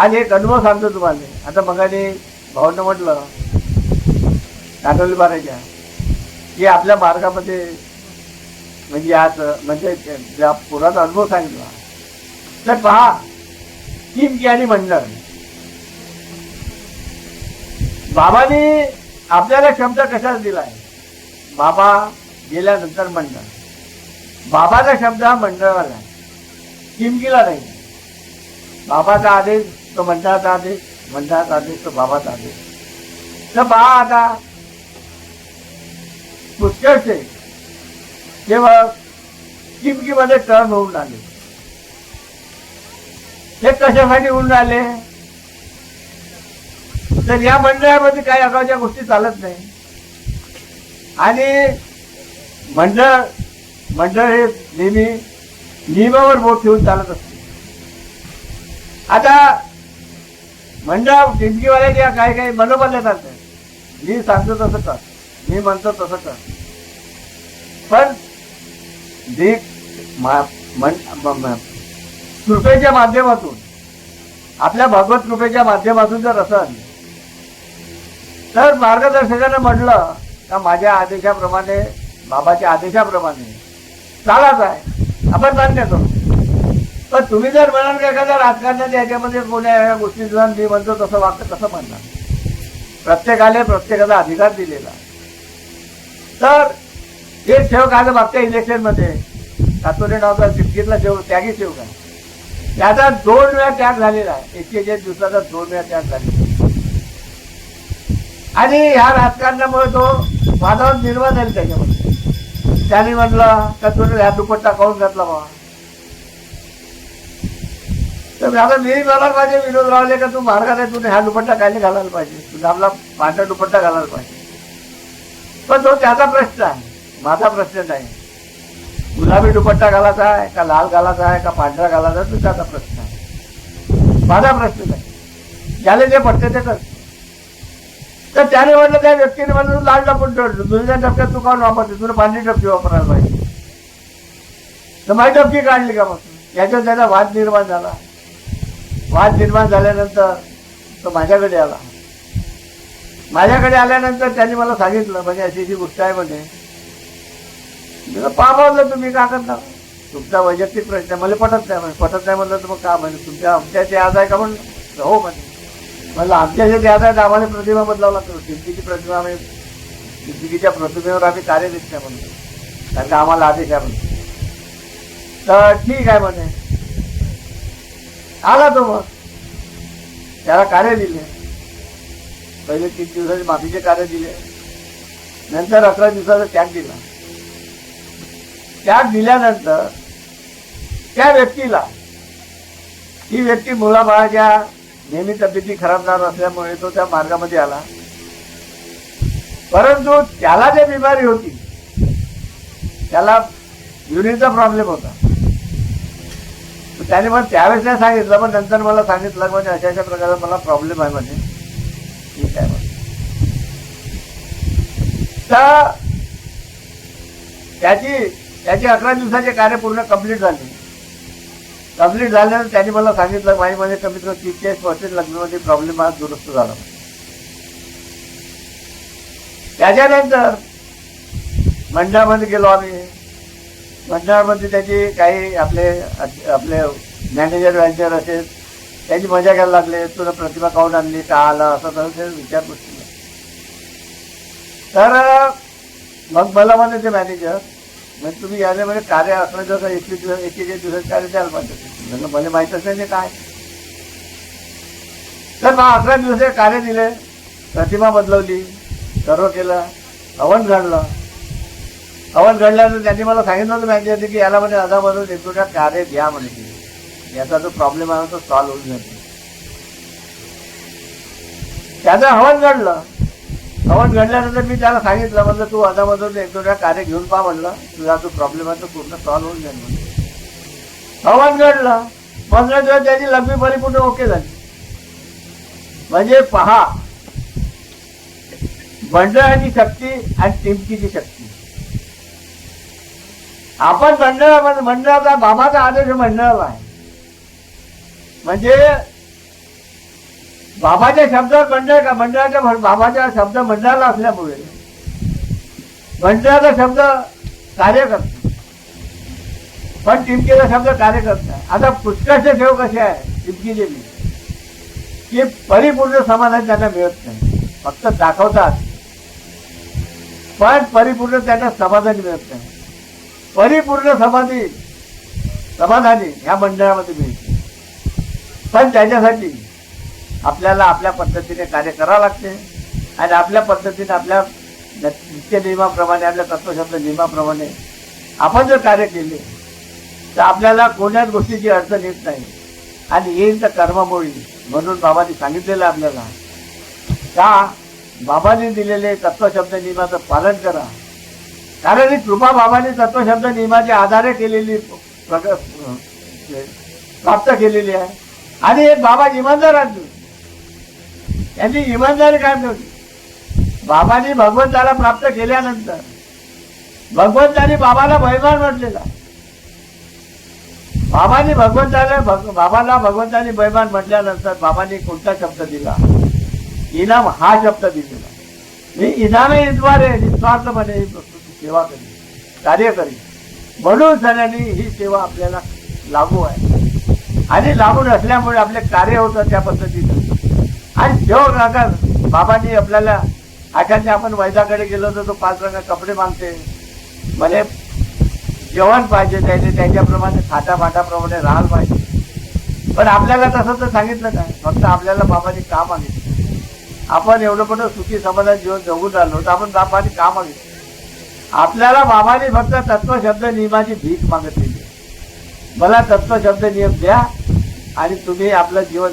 आज एक अनुभव सांगतो तुम्हाला. आता मगाने भाऊनं म्हटलं नाटोली बाराच्या की आपल्या मार्गामध्ये म्हणजे आज म्हणजे ज्या पुराचा अनुभव सांगितला. तर पहा किम आणि मंडळ. बाबांनी आपल्याला क्षमता कशाच दिलाय? बाबा गेल्यानंतर मंडळ. बाबाचा शब्द हा मंडळाला आहे किमकीला नाही. बाबाचा आदेश तो मंडळाचा आदेश मंडळाचा आदेश तो बाबाचा आदेश तर बा आता पुष्कळचे तेव्हा किमकीमध्ये टर्न होऊन आले. हे कशासाठी होऊन राहिले? तर या मंडळामध्ये काही अगावच्या गोष्टी चालत नाही. आणि मंडळ मंडळ हे नेहमी नियमावर बोट ठेवून चालत असते. आता म्हणजे मंडळ किंवा काही काही बरोबर येतात मी सांगतो तसं कर. मी म्हणतो तसं कर. पण जे मा- कृपेच्या माध्यमातून आपल्या भगवत कृपेच्या माध्यमातून जर असेल तर मार्गदर्शकानं म्हटलं का माझ्या आदेशाप्रमाणे बाबाच्या आदेशाप्रमाणे चालाच आहे. आपण मान्य करू पण तुम्ही जर म्हणाल का एखाद्या राजकारणाच्या याच्यामध्ये कोण्या या गोष्टी जाऊन मी म्हणतो तसं वागतं कसं म्हणणार. प्रत्येकाला प्रत्येकाचा अधिकार दिलेला. तर हे ठेव आलं मागच्या इलेक्शनमध्ये. कातोरे नावचा चिटकीतला ठेव त्यागी ठेव आहे त्याचा दोन वेळा त्याग झालेला आहे. एकेचाळीस दिवसाचा दोन वेळा त्याग झालेला आणि ह्या राजकारणामुळे तो वादावर निर्माण झाले त्याच्यामध्ये. त्याने म्हटलं का तुला ह्या दुपट्टा काऊन घातला बाबा तर आता मी मला पाहिजे विनोद रावले का तू मार्गात आहे तुने हा दुपट्टा काय नाही घालायला पाहिजे? तुझा आपला पांढरा दुपट्टा घालायला पाहिजे. पण तो त्याचा प्रश्न आहे. माझा प्रश्न नाही. गुलाबी दुपट्टा घालायचा आहे का लाल घालायचा आहे का पांढरा घालायचा आहे तो त्याचा प्रश्न आहे. माझा प्रश्न नाही. ज्याला जे पडते ते कर. तर त्याने म्हटलं त्या व्यक्तीने म्हटलं तू लाल डबून ठेवलं दुसऱ्या डबक्यात तू काढून वापरते. तुला पांढरी डबकी वापरायला पाहिजे. तर माझी डबकी काढली का मग? याच्यात त्याचा वाद निर्माण झाला. वाद निर्माण झाल्यानंतर तो माझ्याकडे आला. माझ्याकडे आल्यानंतर त्यांनी मला सांगितलं म्हणजे अशी अशी गोष्ट आहे म्हणे. मी पामावलं तुम्ही का करता? तुमचा वैयक्तिक प्रश्न आहे. मला पटत नाही म्हणजे पटत नाही म्हणलं तर मग का म्हणजे तुमच्या आमच्या ते आज आहे का म्हणलं हो म्हणे. म्हणलं आमच्या जे आज आहे तर आम्हाला प्रतिमा बदलावं लागतो. चिंतीची प्रतिमा आम्ही चिंतिकीच्या प्रतिमेवर आम्ही कार्य देत नाही म्हणतो कारण का आम्हाला आदेश आहे म्हणतो तर ठीक आहे म्हणे. आला तो मग. त्याला कार्य दिले. पहिले तीन दिवसाचे माफीचे कार्य दिले. नंतर अकरा दिवसाचा त्याग दिला. त्याग दिल्यानंतर त्या व्यक्तीला ती व्यक्ती मुलाबाळाच्या नेहमी तब्येती खराब झाला असल्यामुळे तो त्या मार्गामध्ये आला. परंतु त्याला जे बिमारी होती त्याला युरिनचा प्रॉब्लेम होता. त्याने मला त्यावेळेस नाही सांगितलं पण नंतर मला सांगितलं म्हणजे अशा अशा प्रकारचा मला प्रॉब्लेम आहे म्हणजे ठीक आहे तर त्याची त्याची अकरा दिवसाचे कार्य पूर्ण कंप्लीट झाले. कंप्लीट झाल्यानंतर त्यांनी मला सांगितलं माझी म्हणजे कमीत कमी तीस चाळीस पर्सेंट लग्नामध्ये प्रॉब्लेम हा दुरुस्त झाला. त्याच्यानंतर मंडळामध्ये गेलो आम्ही. मंडळामध्ये त्याची काही आपले आपले मॅनेजर वॅनेजर असेल त्याची मजा घ्यायला लागले. तुला प्रतिभा काढून आणली? का आला? असं तसं ते विचारपूस तर मग मला म्हणे ते मॅनेजर म्हणजे तुम्ही याने म्हणजे कार्य अकरा दिवस एकवीस दिवस एकेचाळीस दिवस कार्य द्यायला पाहिजे म्हणजे मला माहीतच नाही ते काय. तर मग अकरा दिवस कार्य दिले. प्रतिमा बदलवली सर्व केलं हवन झाडलं हवन घडल्यानंतर त्यांनी मला सांगितलं होतं मॅनेजरने की याला म्हणजे अदामधून एक दोन कार्य घ्या म्हणे. याचा जो प्रॉब्लेम आहे तो सॉल्व्ह होऊन जाईल. त्याचं हवन घडलं. हवन घडल्यानंतर मी त्याला सांगितलं म्हणलं तू अदामधून एक दोन कार्य घेऊन पहा म्हणलं. तुझा जो प्रॉब्लेम आहे तो पूर्ण सॉल्व्ह होऊन जाईल म्हणजे हवन घडलं. पंधरा दिवस त्याची लग्न परिपूर्ण ओके झाली. म्हणजे पहा मंडळाची शक्ती आणि टिमकीची शक्ती. आपण मंडळामध्ये मंडळाचा बाबाचा आदेश मंडळाला आहे म्हणजे बाबाच्या शब्दावर मंडळ का मंडळाच्या बाबाच्या शब्द मंडळाला असल्यामुळे. मंडळाचा शब्द कार्य करतो पण टिमकीचा शब्द कार्य करत नाही आता पुष्कळचे ठेव कसे आहे? टिमकी देवी की परिपूर्ण समाधान त्यांना मिळत नाही. फक्त दाखवतात. पण परिपूर्ण त्यांना समाधान मिळत नाही. परिपूर्ण समाधी समाधानी ह्या मंडळामध्ये मिळते. पण त्याच्यासाठी आपल्याला आपल्या पद्धतीने कार्य करावं लागते. आणि आपल्या पद्धतीने आपल्या नित्य नियमाप्रमाणे आपल्या तत्वशब्द नियमाप्रमाणे आपण जर कार्य केले तर आपल्याला कोण्याच गोष्टीची अडचण येत नाही. आणि येईल तर कर्मामुळे म्हणून बाबांनी सांगितलेलं आहे आपल्याला का बाबांनी दिलेले तत्वशब्द नियमाचं पालन करा. कारण ही कृपा बाबांनी तत्वशब्द नियमाच्या आधारे केलेली प्राप्त केलेली आहे. आणि एक बाबा इमानदार आहेत. त्यांनी इमानदारी काय नव्हती बाबांनी भगवंताला प्राप्त केल्यानंतर भगवंतानी बाबाला भयमान म्हटलेला. बाबांनी भगवंताला भग- बाबाला भगवंतानी बैमान म्हटल्यानंतर बाबांनी कोणता शब्द दिला? इनाम हा शब्द दिलेला. मी इनामे द्वारे निस्वार्थपणे सेवा करी कार्य करी. म्हणून सगळ्यांनी ही सेवा आपल्याला लागू आहे. आणि लागून असल्यामुळे आपले कार्य होतं त्या पद्धतीचं. आणि जेव्हा रागा बाबांनी आपल्याला आठ्याने आपण वैदाकडे गेलो तर तो पाच रंगा कपडे मागते. म्हणजे जेवण पाहिजे त्याचे त्याच्याप्रमाणे खाता माठाप्रमाणे राहायला पाहिजे. पण आपल्याला तसं तर सांगितलं नाही. फक्त आपल्याला बाबांनी का मागितलं. आपण एवढं मोठं सुखी समाधान जीवन जगून राहिलो तर आपण बाबांनी का मागितलं. आपल्याला बाबाने फक्त तत्वशब्द नियमाची भीक मागितलेली मला तत्वशब्द नियम द्या आणि तुम्ही आपलं जीवन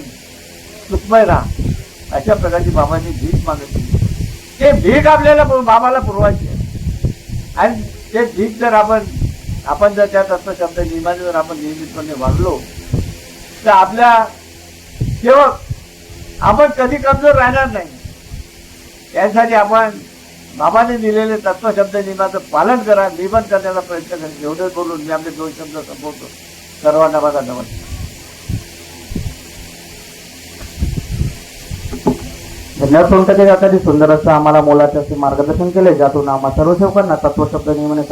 सुखमय राहा. अशा प्रकारची बाबांनी भीक मागितली. ते भीक आपल्याला बाबाला पुरवायची आहे. आणि ते भीक जर आपण आपण जर त्या तत्वशब्द नियमाने जर आपण नियमितपणे वागलो तर आपल्या सेवक आपण कधी कमजोर राहणार नाही. त्यासाठी आपण बाबाने दिलेले तत्वशब्द नियमाचं पालन करा नियमन करण्याचा प्रयत्न करेल एवढं बोलून मी आपले दोन शब्द संपवतो. सर्वांना बघा नमस्कार. धन्यवाद सोनटके सुंदर असं आम्हाला मोलाचे असे मार्गदर्शन केले ज्यातून आम्हा सर्व सेवकांना तत्वशब्द नियमाने